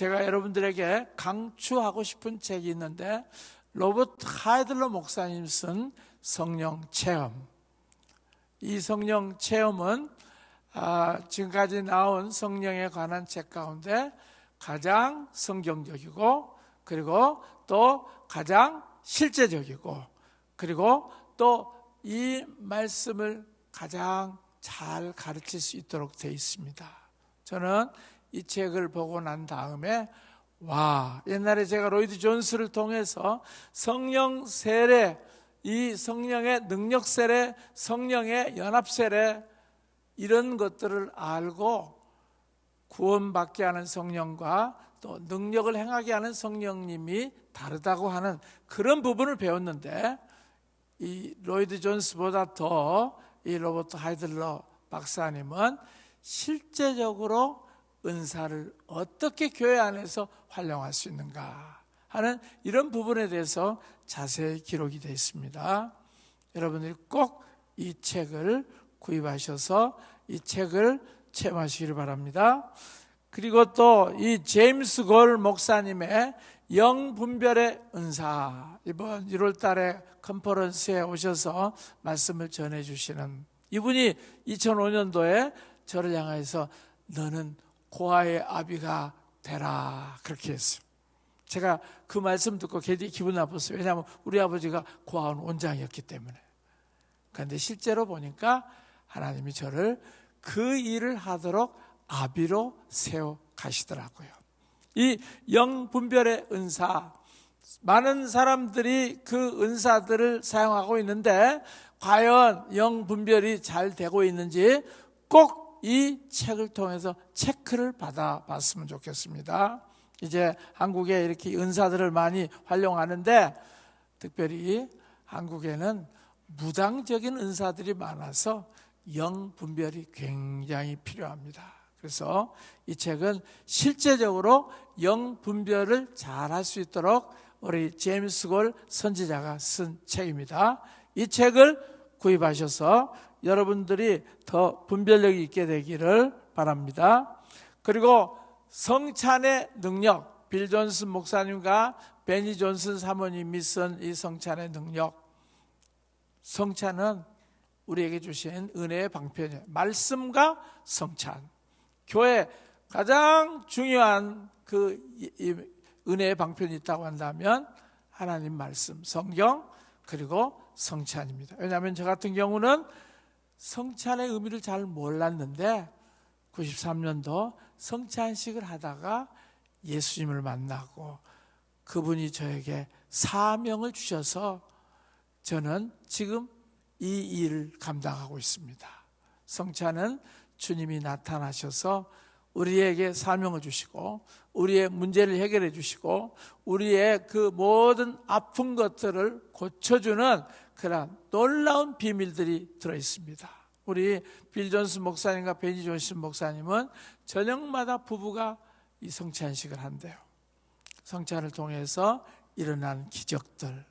제가 여러분들에게 강추하고 싶은 책이 있는데 로버트 하이들러 목사님 쓴 성령 체험. 이 성령 체험은 아, 지금까지 나온 성령에 관한 책 가운데 가장 성경적이고 그리고 또 가장 실제적이고 그리고 또 이 말씀을 가장 잘 가르칠 수 있도록 되어 있습니다. 저는 이 책을 보고 난 다음에 와 옛날에 제가 로이드 존스를 통해서 성령 세례 이 성령의 능력 세례 성령의 연합 세례 이런 것들을 알고 구원받게 하는 성령과 또 능력을 행하게 하는 성령님이 다르다고 하는 그런 부분을 배웠는데 이 로이드 존스보다 더 이 로버트 하이들러 박사님은 실제적으로 은사를 어떻게 교회 안에서 활용할 수 있는가 하는 이런 부분에 대해서 자세히 기록이 되어 있습니다. 여러분들이 꼭 이 책을 구입하셔서 이 책을 체험하시기를 바랍니다. 그리고 또 이 제임스 골 목사님의 영분별의 은사 이번 1월 달에 컨퍼런스에 오셔서 말씀을 전해 주시는 이분이 2005년도에 저를 향해서 너는 고아의 아비가 되라 그렇게 했어요. 제가 그 말씀 듣고 굉장히 기분 나빴어요. 왜냐하면 우리 아버지가 고아원 원장이었기 때문에. 그런데 실제로 보니까 하나님이 저를 그 일을 하도록 아비로 세워 가시더라고요. 이 영분별의 은사, 많은 사람들이 그 은사들을 사용하고 있는데 과연 영분별이 잘 되고 있는지 꼭 이 책을 통해서 체크를 받아 봤으면 좋겠습니다. 이제 한국에 이렇게 은사들을 많이 활용하는데 특별히 한국에는 무당적인 은사들이 많아서 영 분별이 굉장히 필요합니다. 그래서 이 책은 실제적으로 영 분별을 잘 할 수 있도록 우리 제임스 골 선지자가 쓴 책입니다. 이 책을 구입하셔서 여러분들이 더 분별력이 있게 되기를 바랍니다. 그리고 성찬의 능력, 빌 존슨 목사님과 베니 존슨 사모님이 쓴 이 성찬의 능력. 성찬은 우리에게 주신 은혜의 방편이에요. 말씀과 성찬. 교회 가장 중요한 그 은혜의 방편이 있다고 한다면 하나님 말씀, 성경, 그리고 성찬입니다. 왜냐하면 저 같은 경우는 성찬의 의미를 잘 몰랐는데 93년도 성찬식을 하다가 예수님을 만나고 그분이 저에게 사명을 주셔서 저는 지금 이 일을 감당하고 있습니다. 성찬은 주님이 나타나셔서 우리에게 사명을 주시고 우리의 문제를 해결해 주시고 우리의 그 모든 아픈 것들을 고쳐주는 그런 놀라운 비밀들이 들어 있습니다. 우리 빌 존스 목사님과 베니 존스 목사님은 저녁마다 부부가 이 성찬식을 한대요. 성찬을 통해서 일어난 기적들,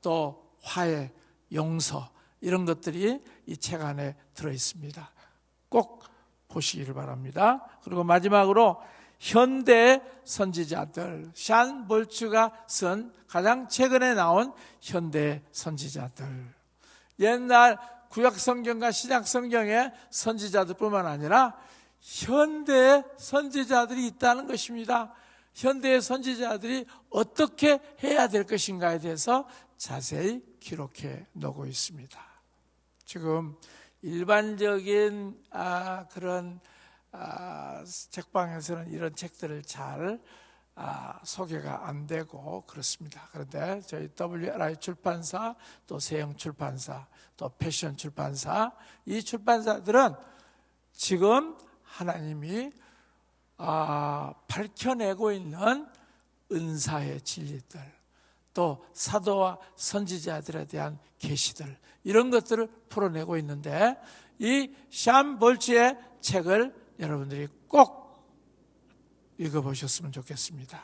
또 화해, 용서 이런 것들이 이 책 안에 들어 있습니다. 꼭 보시기를 바랍니다. 그리고 마지막으로 현대 선지자들, 샨 볼츠가 쓴 가장 최근에 나온 현대 선지자들. 옛날 구약 성경과 신약 성경의 선지자들뿐만 아니라 현대 선지자들이 있다는 것입니다. 현대의 선지자들이 어떻게 해야 될 것인가에 대해서 자세히 기록해 놓고 있습니다. 지금 일반적인 아, 그런 아, 책방에서는 이런 책들을 잘 아, 소개가 안 되고 그렇습니다. 그런데 저희 WRI 출판사, 또 세영 출판사, 또 패션 출판사 이 출판사들은 지금 하나님이 아, 밝혀내고 있는 은사의 진리들, 또 사도와 선지자들에 대한 계시들 이런 것들을 풀어내고 있는데 이 샴 볼츠의 책을 여러분들이 꼭 읽어보셨으면 좋겠습니다.